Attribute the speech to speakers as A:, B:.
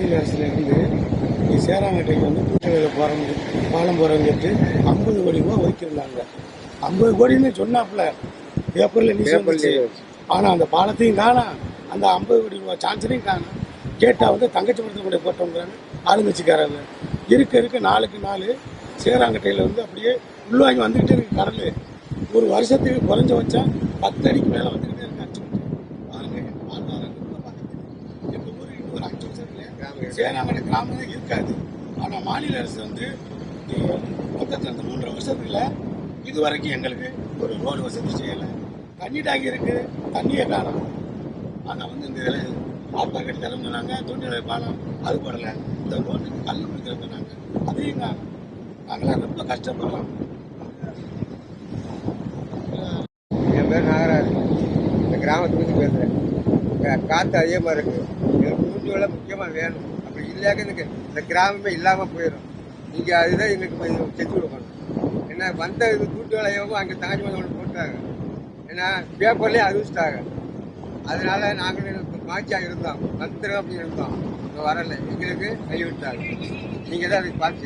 A: மாநில அரசுலேருந்து சேராங்கட்டைக்கு வந்து கூட்டுவேலை போகிறவங்க பாலம் போகிறவங்களுக்கு ஐம்பது கோடி ரூபா ஒதுக்கியிருந்தாங்க. ஐம்பது கோடின்னு சொன்னாப்புல. ஏப்ரலில் பேப்பரில் நியூஸ் ஆனால் அந்த பாலத்தையும் காணும். அந்த ஐம்பது கோடி ரூபா சான்சரையும் காணும். கேட்டால் வந்து தங்கச்சி மருத்துவமனை போட்டோங்கிறாங்க ஆளுங்கட்சிக்காரங்க. இருக்க இருக்க நாளுக்கு நாள் சேராங்கட்டையில் வந்து அப்படியே உள்வாங்கி வந்துக்கிட்டே இருக்கு கடல். ஒரு வருஷத்துக்கு குறைஞ்ச வச்சா பத்து அடிக்கு மேலே வந்து ஊருக்கு கிராமமே இருக்காது. ஆனால் மாநில அரசு வந்து மொத்தத்தில் அந்த மூன்றரை வருஷத்துல இது வரைக்கும் எங்களுக்கு ஒரு ரோடு வசதி செய்யலை. தண்ணி டாங்கி இருக்கு தண்ணியே காணும். ஆனால் வந்து இந்த இதில் ஆத்தா கட்டி தரம் சொன்னாங்க பாலம் அது படலை இந்த ரோட்டுக்கு கல் கொடுத்துருங்க அதையும் காணும் நாங்களாம் ரொம்ப கஷ்டப்படுறோம்.
B: என் பேர் நாகராஜ். இந்த கிராமத்துலேருந்து பேசுகிறேன் காற்று அதிகமாக இருக்குது எனக்கு முக்கியமாக வேணும். அப்படி இல்லையாக்க எனக்கு இந்த கிராமமே இல்லாமல் போயிடும். நீங்கள் அதுதான் எங்களுக்கு கொஞ்சம் செஞ்சு கொடுக்கணும். ஏன்னா வந்த இது தூண்டு வேலையாகவும் அங்கே தாஜ்மஹால் ஒன்று போட்டாங்க. ஏன்னா பேப்பர்லேயே அறிவிச்சிட்டாங்க. அதனால நாங்கள் மாச்சியாக இருந்தோம். வந்துடும் அப்படின்னு இருந்தோம். இங்கே வரலை. எங்களுக்கு கைவிட்டாங்க நீங்கள் தான் அதுக்கு பார்த்து